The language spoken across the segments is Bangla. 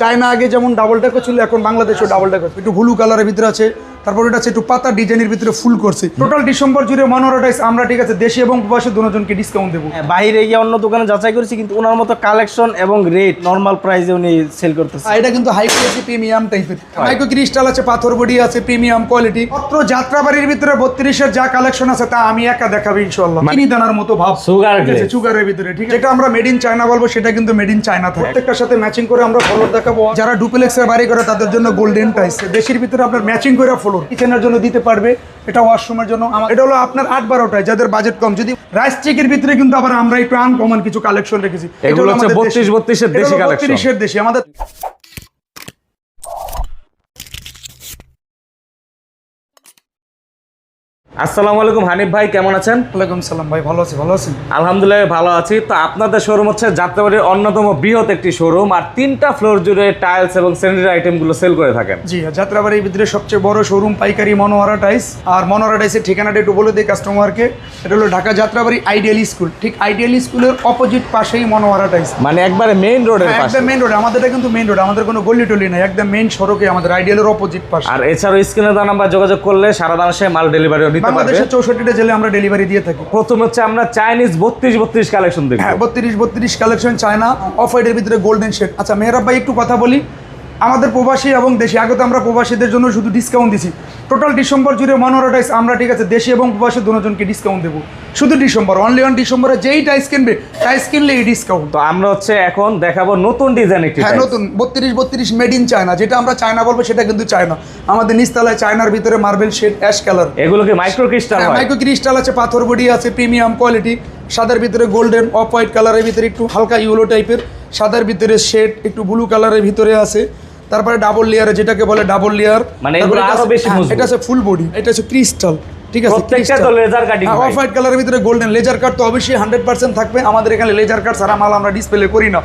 চায়না আগে যেমন ডাবল ডেকো ছিল, এখন বাংলাদেশেও ডাবল ডেকো একটু ব্লু কালারের ভিতরে আছে। তারপর এটা আছে একটু পাতা ডিজাইনের ভিতরে ফুল করছে। টোটাল ডিসেম্বর জুড়ে মনোরাটাইজ আমরা ঠিক আছে দেশি এবং প্রবাসী দুজনকে ডিসকাউন্ট দেবো। হ্যাঁ, বাইরে গিয়ে অন্য দোকানে যাচাই করেছি কিন্তু ওনার মতো কালেকশন এবং রেট নর্মাল প্রাইসে উনি সেল করতেছে। আর এটা কিন্তু হাই কোয়ালিটি প্রিমিয়াম টাইপের মাইক্রো ক্রিস্টাল আছে পাথর বডি আছে প্রিমিয়াম কোয়ালিটি মাত্র যাত্রাবাড়ির ভিতরে বত্রিশের যা কালেকশন আছে তা আমি একা দেখাবো ইনশাল্লাহ চিনি দানার মতো ভাব। সুগার আছে সুগারের ভিতরে ঠিক আছে। যেটা আমরা মেড ইন চায়না বলব সেটা কিন্তু মেড ইন চায়না থাকে। প্রত্যেকটার সাথে ম্যাচিং করে আমরা ফলোর দেখাবো। যারা ডুপ্লেক্সের বাড়ি করে তাদের জন্য গোল্ডেন টাইস দেশের ভিতরে আপনার ম্যাচিং করে ফলোর কিচেনের জন্য দিতে পারবে এটা ওয়াশরুমের জন্য। এটা হলো আপনার আট বারোটায় যাদের বাজেট কম। যদি রাইস চেকের ভিতরে কিন্তু আবার আমরা একটু আনকমন কিছু কালেকশন রেখেছি। এগুলো হচ্ছে বত্রিশ 32 32 এর এটা দেশি কালেকশন বত্রিশের দেশি আমাদের আসসালামু আলাইকুম হানিফ ভাই কেমন আছেন? ওয়ালাইকুম সালাম ভাই ভালো আছি ভালো আছেন? আলহামদুলিল্লাহ ভালো আছি। তো আপনাদের শোরুম হচ্ছে যাত্রাবাড়ির অন্যতম বৃহৎ একটি শোরুম আর তিনটা ফ্লোর জুড়ে টাইলস এবং স্যানিটারি আইটেমগুলো সেল করে থাকেন। জি যাত্রাবাড়ির ভিতরে সবচেয়ে বড় শোরুম পাইকারি মনোহরা টাইস আর মনোহরা টাইসের ঠিকানাটা একটু বলে দিই কাস্টমারকে এটা হলো ঢাকা যাত্রাবাড়ি আইডিয়াল স্কুল ঠিক আইডিয়াল স্কুলের অপোজিট পাশেই মনোহরা টাইস মানে একবারে মেইন রোডের পাশে একদম মেইন রোড আমাদেরটা কিন্তু মেইন রোড আমাদের কোনো গলি টলি নাই একদম মেইন সড়কে আমাদের আইডিয়ালের অপোজিট পাশে। আর এছাড়াও স্ক্রিনে দেওয়া নাম্বার যোগাযোগ করলে সারা বাংলাদেশে মাল ডেলিভারিও নিতে পারবে। বাংলাদেশের চৌষট্টিটা জেলে আমরা ডেলিভারি দিয়ে থাকি। প্রথম হচ্ছে আমরা চাইনিজ বত্রিশ বত্রিশ কালেকশন দেখি হ্যাঁ বত্রিশ বত্রিশ কালেকশন চায়না অফ হোয়াইটের ভিতরে গোল্ডেন শেড আচ্ছা মেহরাব ভাই একটু কথা বলি। আমাদের প্রবাসী এবং দেশে আগে আমরা প্রবাসীদের জন্য শুধু ডিসকাউন্ট দিছি। টোটাল ডিসেম্বর জুড়ে মনোরাটাইস আমরা ঠিক আছে দেশে এবং প্রবাসী দুজনকে ডিসকাউন্ট দেবো। শুধু ডিসেম্বর অনলি অন ডিসেম্বরে যেই টাইস কিনবে টাইস কিনলে এই ডিসকাউন্ট তো আমরা হচ্ছে এখন দেখাবো নতুন ডিজাইন একটি হ্যাঁ নতুন বত্রিশ বত্রিশ মেড ইন চায়না যেটা আমরা চায়না বলব সেটা কিন্তু চায়না আমাদের নিচতলায় চায়নার ভিতরে মার্বেল শেড অ্যাশ কালার এগুলোকে মাইক্রো ক্রিস্টাল মাইক্রো ক্রিস্টাল আছে পাথর বডি আছে প্রিমিয়াম কোয়ালিটি সাদার ভিতরে গোল্ডেন অফ হোয়াইট কালারের ভিতরে একটু হালকা ইউলো টাইপের সাদার ভিতরে শেড একটু ব্লু কালারের ভিতরে আছে। তারপরে ডাবল লেয়ার যেটাকে বলে ডাবল লেয়ার মানে এগুলো আরও বেশি মজবুত। এটা আছে ফুল বডি এটা আছে ক্রিস্টাল ঠিক আছে? প্রত্যেকটা তো লেজার কাটিং অফ হোয়াইট কালারের ভিতরে গোল্ডেন লেজার কাট তো অবশ্যই হান্ড্রেড পার্সেন্ট থাকবে। আমাদের এখানে লেজার কাট সারা মাল আমরা ডিসপ্লে করি না।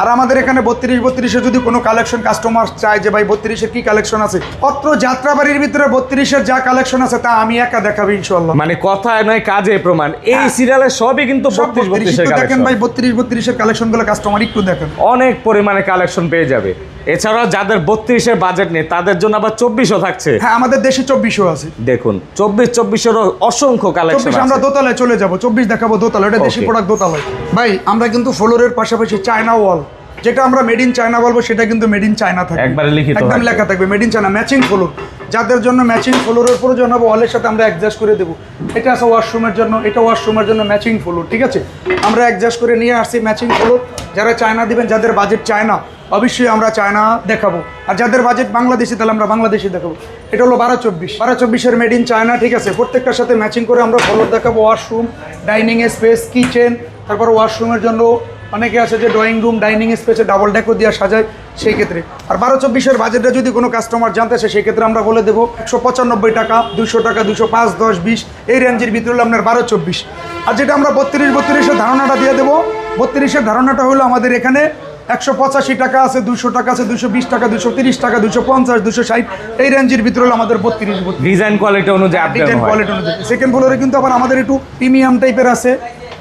আর আমাদের এখানে বত্রিশ বত্রিশে যদি কোনো কালেকশন কাস্টমার চায় যে ভাই বত্রিশের কি কালেকশন আছে? অত্র যাত্রাবাড়ির ভিতরে বত্রিশের যা কালেকশন আছে তা আমি একা দেখাবো ইনশাল্লাহ মানে কথা নয় কাজে প্রমাণ। এই সিরিয়ালের সবই কিন্তু হ্যাঁ। সব বত্রিশ। 32 বত্রিশের একটু দেখেন কালেকশন ভাই বত্রিশ বত্রিশের কালেকশনগুলো কাস্টমার একটু দেখেন। অনেক পরিমাণে কালেকশন পেয়ে যাবে। এছাড়াও যাদের বত্রিশের বাজেট নেই তাদের জন্য আবার চব্বিশও থাকছে। হ্যাঁ আমাদের দেশে চব্বিশও আছে। দেখুন চব্বিশ চব্বিশেরও অসংখ্য কালেকশন আমরা দোতলায় চলে যাব চব্বিশ দেখাবো দোতলা এটা দেশি. প্রোডাক্ট দোতলায়। ভাই আমরা কিন্তু ফ্লোরের পাশাপাশি চায়না ওয়াল যেটা আমরা মেড ইন চায়না বলব সেটা কিন্তু মেড ইন চায়না থাকবে একবারে লিখিত একদম লেখা থাকবে made in China matching floor যাদের জন্য ম্যাচিং ফ্লোরের প্রয়োজন হবে ওয়ালের সাথে আমরা অ্যাডজাস্ট করে দেবো। এটা আছে ওয়াশরুমের জন্য এটা ওয়াশরুমের জন্য ম্যাচিং ফ্লোর ঠিক আছে? আমরা অ্যাডজাস্ট করে নিয়ে আসছি ম্যাচিং ফ্লোর যারা চায়না দিবেন যাদের বাজেট চায়না অবশ্যই আমরা চায়না দেখাবো। আর যাদের বাজেট বাংলাদেশি, তাহলে আমরা বাংলাদেশি দেখাবো। এটা হলো বারো চব্বিশ। বারো চব্বিশের মেড ইন চায়না ঠিক আছে? প্রত্যেকটার সাথে ম্যাচিং করে আমরা ফ্লোর দেখাবো। ওয়াশরুম ডাইনিং স্পেস কিচেন তারপর ওয়াশরুমের জন্য অনেকে আছে যে ড্রয়িং রুম ডাইনিং স্পেসে ডাবল ডেকো দিয়ে সাজায়, সেই ক্ষেত্রে। আর বারো চব্বিশের বাজেটটা যদি কোনো কাস্টমার জানতে আসে সেই ক্ষেত্রে আমরা বলে দেবো, একশো পঁচানব্বই টাকা, দুশো টাকা, দুশো পাঁচ, দশ, বিশ, এই রেঞ্জের ভিতরে হলো আপনার বারো চব্বিশ। আর যেটা আমরা বত্রিশ বত্রিশের ধারণাটা দিয়ে দেবো, বত্রিশের ধারণাটা হলো আমাদের এখানে একশো পঁচাশি টাকা আছে দুশো টাকা আছে দুশো বিশ টাকা দুশো তিরিশ টাকা দুশো পঞ্চাশ দুশো ষাট। এই রেঞ্জের ভিতরে হলো আমাদের বত্রিশ ডিজাইন কোয়ালিটি অনুযায়ী ডিজাইন কোয়ালিটি অনুযায়ী। সেকেন্ড ফ্লোরে কিন্তু আবার আমাদের একটু প্রিমিয়াম টাইপের আছে।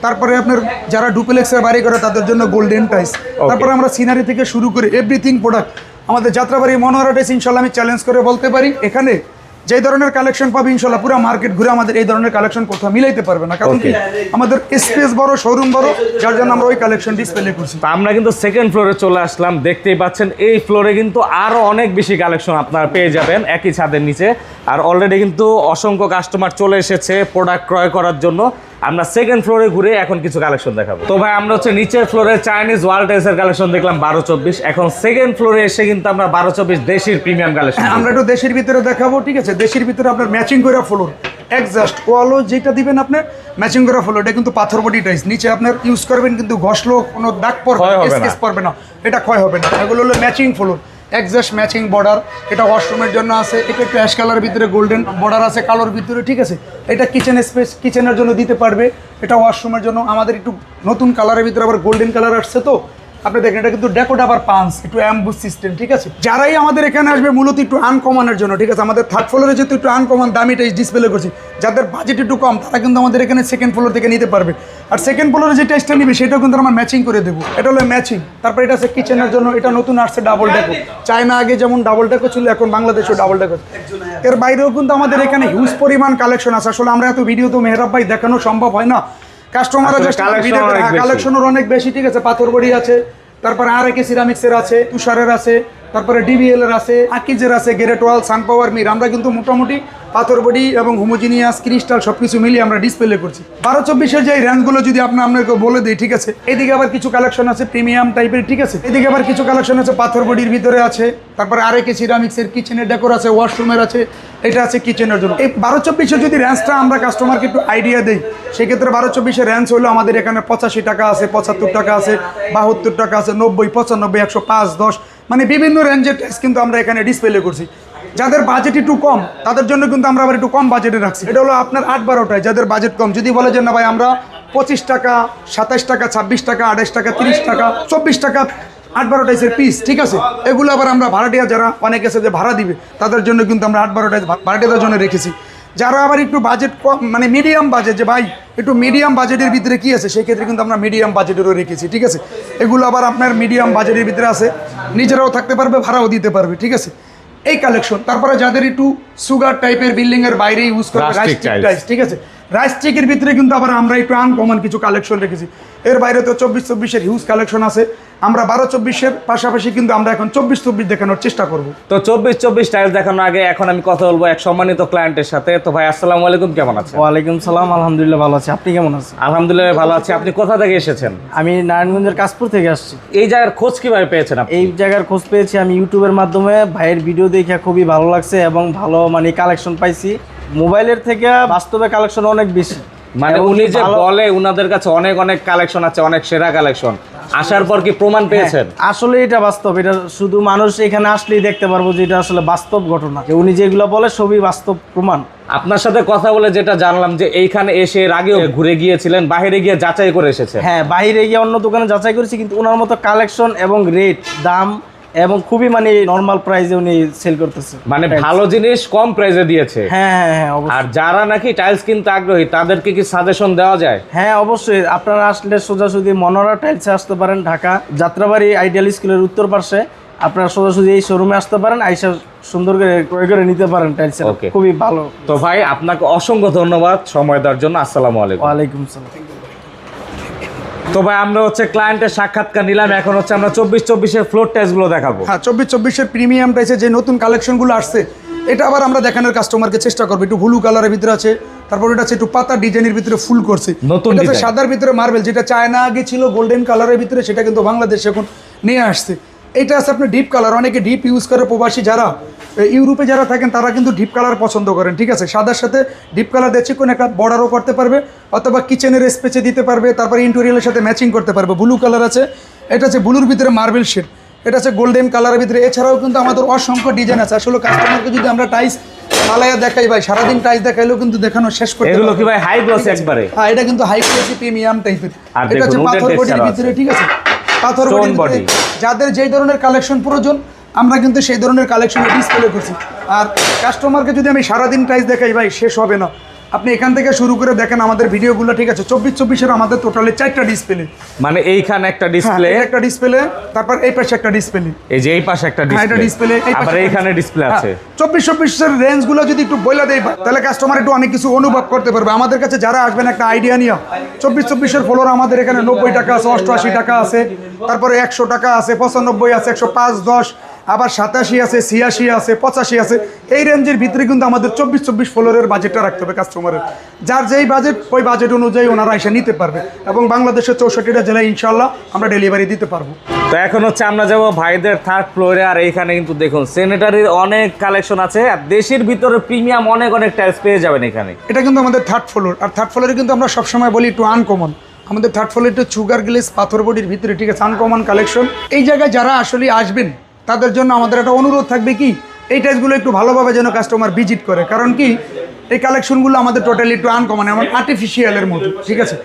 তারপরে আপনার যারা ডুপ্লেক্সের বাড়ি করে তাদের জন্য গোল্ডেন টাইস তারপরে আমরা সিনারি থেকে শুরু করে এভরিথিং প্রোডাক্ট আমাদের যাত্রাবাড়ি মনোহরা টাইস ইনশাল্লাহ আমি চ্যালেঞ্জ করে বলতে পারি। এখানে যে ধরনের কালেকশন পাবে ইনশাল্লাহ পুরো মার্কেট ঘুরে আমাদের এই ধরনের কালেকশন কোথাও মিলাইতে পারবে না। কারণ কি? আমাদের স্পেস বড় শোরুম বড় যার জন্য আমরা ওই কালেকশন ডিসপ্লে করছি তো আমরা কিন্তু সেকেন্ড ফ্লোরে চলে আসলাম দেখতেই পাচ্ছেন এই ফ্লোরে কিন্তু আরও অনেক বেশি কালেকশন আপনারা পেয়ে যাবেন একই ছাদের নিচে। আর অলরেডি কিন্তু অসংখ্য কাস্টমার চলে এসেছে প্রোডাক্ট ক্রয় করার জন্য। আমরা সেকেন্ড ফ্লোরে ঘুরে এখন কিছু কালেকশন দেখাবো। তো ভাই আমরা হচ্ছে নিচের ফ্লোরে চাইনিজ ওয়াল টাইসের কালেকশন দেখলাম বারো চব্বিশ। এখন সেকেন্ড ফ্লোরে এসে কিন্তু আমরা বারো চব্বিশ দেশির প্রিমিয়াম কালেকশন আমরা একটু দেশের ভিতরে দেখাবো ঠিক আছে? দেশের ভিতরে আপনার ম্যাচিং করে ফ্লোর একজাস্ট ওয়ালও যেটা দিবেন আপনার ম্যাচিং করা ফ্লোর এটা কিন্তু পাথর বডি টাইস। নিচে আপনার ইউজ করবেন কিন্তু ঘষলো কোনো দাগ পড়বে না। পড়বে না। এটা ক্ষয় হবে না। এগুলো হলো matching floor exact matching border এটা ওয়াশরুমের জন্য আছে, এটা একটু অ্যাশ কালার ভিতরে গোল্ডেন বর্ডার আছে কালোর ভিতরে, ঠিক আছে? এটা কিচেন স্পেস কিচেনের জন্য দিতে পারবে, এটা ওয়াশরুমের জন্য। আমাদের একটু নতুন কালারের ভিতরে আবার গোল্ডেন কালার আসছে তো আপনি দেখেন, এটা কিন্তু ডেকোড আবার পাঞ্চ একটু অ্যাম্বুস সিস্টেম ঠিক আছে? যারাই আমাদের এখানে আসবে, মূলত একটু আনকমনের জন্য, ঠিক আছে? আমাদের থার্ড ফ্লোরে যেহেতু একটু আনকমন দামি টাইস ডিসপ্লে করছি যাদের বাজেট একটু কম, তারা কিন্তু আমাদের এখানে সেকেন্ড ফ্লোর থেকে নিতে পারবে। আর সেকেন্ড ফ্লোরে যে টেস্টটা নিবে, সেটাও কিন্তু আমরা ম্যাচিং করে দেবো। এটা হলো ম্যাচিং তারপর এটা আছে কিচেনের জন্য, এটা নতুন আসছে ডাবল ডেকো চায়না আগে যেমন ডাবল ডেকো ছিল, এখন বাংলাদেশেও ডাবল ডেকো এর বাইরেও কিন্তু আমাদের এখানে হিউজ পরিমাণ কালেকশন আছে। আসলে আমরা এত ভিডিও তো মেহরাব ভাই দেখানো সম্ভব হয় না। কালেকশনের অনেক বেশি। ঠিক আছে? পাথর বড়ি আছে তারপরে আর একে সিরামিক্সের আছে তুষারের আছে। তারপরে ডিবিএল এর আছে আকিজের আছে গ্রেট ওয়াল সানপাওয়ার মির আমরা কিন্তু মোটামুটি পাথর বডি এবং হোমোজিনিয়াস ক্রিস্টাল সব কিছু মিলিয়ে আমরা ডিসপ্লে করছি। বারো চব্বিশের যে রেঞ্জগুলো যদি আপনি আপনাকে বলে দিই, ঠিক আছে? এদিকে আবার কিছু কালেকশন আছে প্রিমিয়াম টাইপের ঠিক আছে? এদিকে আবার কিছু কালেকশন আছে, পাথর বডির ভিতরে আছে, তারপরে আরেকে সিরামিক্সের কিচেনের ডেকোর আছে ওয়াশরুমের আছে, এটা আছে কিচেনের জন্য। এই বারো চব্বিশের যদি রেঞ্জটা আমরা কাস্টমারকে একটু আইডিয়া দিই, সেক্ষেত্রে বারো চব্বিশের রেঞ্জ হলো আমাদের এখানে পঁচাশি টাকা আছে, পঁচাত্তর টাকা আছে, বাহাত্তর টাকা আছে, নব্বই, পঁচানব্বই, একশো পাঁচ, দশ মানে বিভিন্ন রেঞ্জের টেস্ট কিন্তু আমরা এখানে ডিসপ্লে করছি। যাদের বাজেট একটু কম, তাদের জন্য কিন্তু আমরা আবার একটু কম বাজেটে রাখছি। এটা হলো আপনার আট বারোটায়, যাদের বাজেট কম। যদি বলে যে, না ভাই, আমরা পঁচিশ টাকা, সাতাশ টাকা, ছাব্বিশ টাকা, আঠাশ টাকা, তিরিশ টাকা, চব্বিশ টাকা, আট বারো টাইসের পিস ঠিক আছে? এগুলো আবার আমরা ভাড়াটিয়া যারা, অনেক আছে যে ভাড়া দিবে, তাদের জন্য কিন্তু আমরা আট বারো টাইস ভাড়াটিয়াদের জন্য রেখেছি। যারা আবার একটু বাজেট কম মানে মিডিয়াম বাজেট যে ভাই একটু মিডিয়াম বাজেটের ভিতরে কি আছে? সেই ক্ষেত্রে কিন্তু আমরা মিডিয়াম বাজেটেরও রেখেছি ঠিক আছে? এগুলো আবার আপনার মিডিয়াম বাজেটের ভিতরে আছে। নিজেরাও থাকতে পারবে ভাড়াও দিতে পারবে ঠিক আছে? এই কালেকশন তারপরে যাদের একটু সুগার টাইপের বিল্ডিংয়ের বাইরে ইউজ করবে ঠিক আছে? রাইস চেকের ভিতরে কিন্তু আবার আমরা একটু আনকমন কিছু কালেকশন রেখেছি। এর বাইরে তো চব্বিশ চব্বিশের হিউজ কালেকশন আছে। আমরা বারো চব্বিশের পাশাপাশি কিন্তু আমরা এখন চব্বিশ চব্বিশ দেখানোর চেষ্টা করব। তো চব্বিশ চব্বিশ টাইল দেখানোর আগে এখন আমি কথা বলব এক সম্মানিত ক্লায়েন্টের সাথে। তো ভাই আসসালামু আলাইকুম কেমন আছেন? ওয়ালাইকুম সালাম আলহামদুলিল্লাহ ভালো আছি। আপনি কেমন আছেন? আলহামদুলিল্লাহ ভালো আছি। আপনি কোথা থেকে এসেছেন? আমি নারায়ণগঞ্জের কাশপুর থেকে আসছি। এই জায়গার খোঁজ কীভাবে পেয়েছেন এই জায়গার খোঁজ পেয়েছি আমি ইউটিউবের মাধ্যমে। ভাইয়ের ভিডিও দেখে খুবই ভালো লাগছে এবং ভালো মানে কালেকশন পাইছি। মোবাইলের থেকে বাস্তবে কালেকশন অনেক বেশি। মানে উনি যে বলে উনাদের কাছে অনেক অনেক কালেকশন আছে অনেক সেরা কালেকশন আসার পর কি প্রমাণ পেয়েছেন? হ্যাঁ, আসলে এটা বাস্তব। এটা শুধু মানুষ এখানে আসলেই দেখতে পারব যে এটা আসলে বাস্তব ঘটনা। যে উনি যেগুলো বলে সবই বাস্তব প্রমাণ। আপনার সাথে কথা বলে যেটা জানলাম যে এইখানে এসে এর আগেও ঘুরে গিয়েছিলেন বাইরে গিয়ে যাচাই করে এসেছে হ্যাঁ বাইরে গিয়ে অন্য দোকানে যাচাই করেছি কিন্তু ওনার মতো কালেকশন এবং রেট দাম এবং খুবই মানে নর্মাল প্রাইসে উনি সেল করতেছে। মানে ভালো জিনিস কম প্রাইসে দিয়েছে। হ্যাঁ হ্যাঁ হ্যাঁ অবশ্যই। আর যারা নাকি টাইলস কিনতে আগ্রহী তাদেরকে কি সাজেশন দেওয়া যায়? হ্যাঁ অবশ্যই। আপনারা আসলে সোজাসুজি মনোরা টাইলসে আসতে পারেন ঢাকা। যাত্রাবাড়ি আইডিয়াল স্কুলের উত্তর পাশে আপনারা সোজাসুজি এই শোরুমে আসতে পারেন আইসা সুন্দর করে ক্রয় করে নিতে পারেন টাইলস খুবই ভালো। তো ভাই আপনাকে অসংখ্য ধন্যবাদ সময় দেওয়ার জন্য। আসসালামু আলাইকুম। ওয়ালাইকুম সালাম তো ভাই আমরা হচ্ছে ক্লায়েন্টের সাক্ষাৎকার নিলাম। এখন হচ্ছে আমরা চব্বিশ চব্বিশের ফ্লোর টেস্টগুলো দেখাবো। হ্যাঁ চব্বিশ চব্বিশের প্রিমিয়াম টাইসে যে নতুন কালেকশনগুলো আসছে এটা আবার আমরা দেখানোর কাস্টমারকে চেষ্টা করব। একটু ব্লু কালারের ভিতরে আছে তারপর এটা আছে একটু পাতা ডিজাইনের ভিতরে ফুল করছে। নতুন। সাদার ভিতরে মার্বেল যেটা চায়না আগে ছিল গোল্ডেন কালারের ভিতরে সেটা কিন্তু বাংলাদেশ এখন নিয়ে আসছে। এটা আছে আপনার ডিপ কালার অনেকে ডিপ ইউজ করে প্রবাসী যারা। ইউরোপে যারা থাকেন তারা কিন্তু ডিপ কালার পছন্দ করেন ঠিক আছে? সাদার সাথে ডিপ কালার দিচ্ছে কোনো একটা বর্ডারও করতে পারবে অথবা কিচেনের স্পেচে দিতে পারবে তারপরে ইন্টেরিয়ালের সাথে ম্যাচিং করতে পারবে ব্লু কালার আছে এটা আছে ব্লুর ভিতরে মার্বেল শেড এটা আছে গোল্ডেন কালারের ভিতরে এছাড়াও কিন্তু আমাদের অসংখ্য ডিজাইন আছে আসলে কাস্টমারকে যদি আমরা টাইস পালাইয়া দেখাই ভাই সারাদিন টাইস দেখাইলেও কিন্তু দেখানো শেষ করতে এগুলো কি ভাই হাই গ্লস একবারে? হ্যাঁ এটা কিন্তু হাই কোয়ালিটি প্রিমিয়াম টাইপের এটা হচ্ছে পাথর বডির ভিতরে ঠিক আছে? পাথর body। যাদের যেই ধরনের কালেকশন প্রয়োজন আমরা কিন্তু সেই ধরনের কালেকশন ডিসপ্লে করছি। আর কাস্টমারকে যদি আমি সারাদিন প্রাইস দেখাই ভাই শেষ হবে না। আপনি এখান থেকে শুরু করে দেখেন আমাদের ভিডিওগুলো ঠিক আছে? চব্বিশ চব্বিশের আমাদের টোটালি চারটা ডিসপ্লে মানে এইখানে একটা ডিসপ্লে একটা ডিসপ্লে তারপর এই পাশে একটা ডিসপ্লে এই যে এই পাশে একটা হ্যাঁ, ডিসপ্লে ডিসপ্লে আবার এইখানে ডিসপ্লে আছে। চব্বিশ চব্বিশের রেঞ্জগুলো যদি একটু বইলা দেয় তাহলে কাস্টমার একটু অনেক কিছু অনুভব করতে পারবে। আমাদের কাছে যারা আসবেন একটা আইডিয়া নিয়ে চব্বিশ চব্বিশের ফলোর আমাদের এখানে নব্বই টাকা আছে অষ্টআশি টাকা আছে তারপরে একশো টাকা আছে পঁচানব্বই আছে একশো পাঁচ দশ আবার সাতাশি আছে ছিয়াশি আছে পঁচাশি আছে। এই রেঞ্জের ভিতরে কিন্তু আমাদের চব্বিশ চব্বিশ ফ্লোরের বাজেটটা রাখতে হবে কাস্টমারের যার যেই বাজেট ওই বাজেট অনুযায়ী ওনারা এসে নিতে পারবে। এবং বাংলাদেশের চৌষট্টিটা জেলায় ইনশাল্লাহ আমরা ডেলিভারি দিতে পারব। তো এখন হচ্ছে আমরা যাব ভাইদের থার্ড ফ্লোরে আর এইখানে কিন্তু দেখুন সেনেটারির অনেক কালেকশন আছে। আর দেশের ভিতরে প্রিমিয়াম অনেক অনেক টাইলস পেয়ে যাবেন এখানে। এটা কিন্তু আমাদের থার্ড ফ্লোর আর থার্ড ফ্লোরে কিন্তু আমরা সবসময় বলি একটু আনকমন আমাদের থার্ড ফ্লোরে একটু সুগার গ্লেস পাথর বডির ভিতরে ঠিক আছে আনকমন কালেকশন এই জায়গায় যারা আসলে আসবেন তাদের জন্য আমাদের একটা অনুরোধ থাকবে কি, এই টাইপগুলো একটু ভালোভাবে যেন কাস্টমার ভিজিট করে। কারণ কি, এই কালেকশনগুলো আমাদের টোটালি একটু আনকমন এমন আর্টিফিশিয়ালের মতো, ঠিক আছে?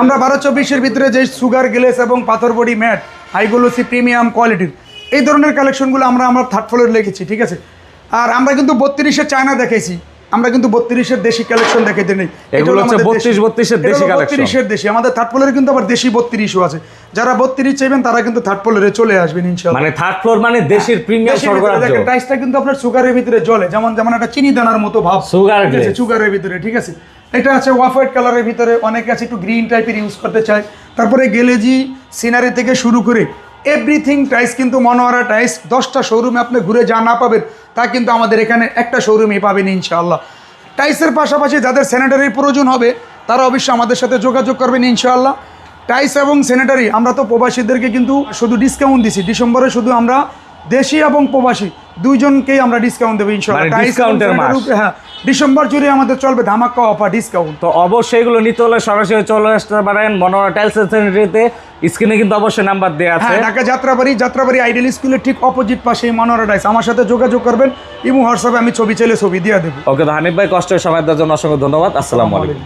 আমরা বারো চব্বিশের ভিতরে যে সুগার গ্লেস এবং পাথর বডি ম্যাট হাইগুলোসি প্রিমিয়াম কোয়ালিটির এই ধরনের কালেকশনগুলো আমরা আমরা থার্ড ফ্লোরে রেখেছি, ঠিক আছে? আর আমরা কিন্তু বত্রিশে চায়না দেখেছি আমরা কিন্তু বত্রিশের দেশি কালেকশন দেখাইতে নেই। এগুলো হচ্ছে 32 32 এর দেশি collection। বত্রিশের দেশি। আমাদের থার্ড ফ্লোরে কিন্তু আবার দেশি বত্রিশও আছে। যারা বত্রিশ চাইবেন তারা কিন্তু থার্ড ফ্লোরে চলে আসবেন ইনশাল্লাহ মানে থার্ড ফ্লোর মানে দেশের প্রিমিয়াম সরবরাহ টাইসটা কিন্তু আপনার সুগারের ভিতরে জ্বলে। যেমন যেমন একটা চিনি দানার মতো ভাব। ঠিক সুগারের ভিতরে ঠিক আছে। এটা আছে ওয়াফ হোয়াইট কালারের ভিতরে। অনেকে আছে একটু গ্রিন টাইপের ইউজ করতে চায়। তারপরে গেলেজি সিনারি থেকে শুরু করে এভরিথিং টাইস কিন্তু মনোয়ারা টাইস, দশটা শোরুমে আপনি ঘুরে যা না পাবেন, তা কিন্তু আমাদের এখানে একটা শোরুমে পাবেন ইনশাআল্লাহ। টাইসের পাশাপাশি যাদের স্যানিটারির প্রয়োজন হবে, তারা অবশ্যই আমাদের সাথে যোগাযোগ করবেন ইনশাআল্লাহ। টাইস এবং স্যানিটারি আমরা তো প্রবাসীদেরকে কিন্তু শুধু ডিসকাউন্ট দিছি, ডিসেম্বরে শুধু আমরা দেশি এবং প্রবাসী। দুইজনকেই আমরা ডিসকাউন্ট দেবো ইনশাআল্লাহ। মাস। হ্যাঁ ডিসেম্বর জুড়ে আমাদের চলবে ধামাক্কা অফার ডিসকাউন্ট তো অবশ্যই এগুলো নিতে হলে সরাসরি চলে আসতে পারেন মনোরা টাইলস সেন্টারিতে। স্ক্রিনে কিন্তু অবশ্যই নাম্বার দেওয়া আছে। হ্যাঁ ঢাকা যাত্রাবাড়ি যাত্রাবাড়ি আইডিয়াল স্কুলের ঠিক অপোজিট পাশে মনোরা টাইস আমার সাথে যোগাযোগ করবেন ইমু হোয়াটসঅ্যাপে আমি ছবি চাইলে ছবি দিয়ে দেবো। ওকে তো হানিফ ভাই কষ্টের সময় দেওয়ার জন্য অসংখ্য ধন্যবাদ। আসসালামু আলাইকুম।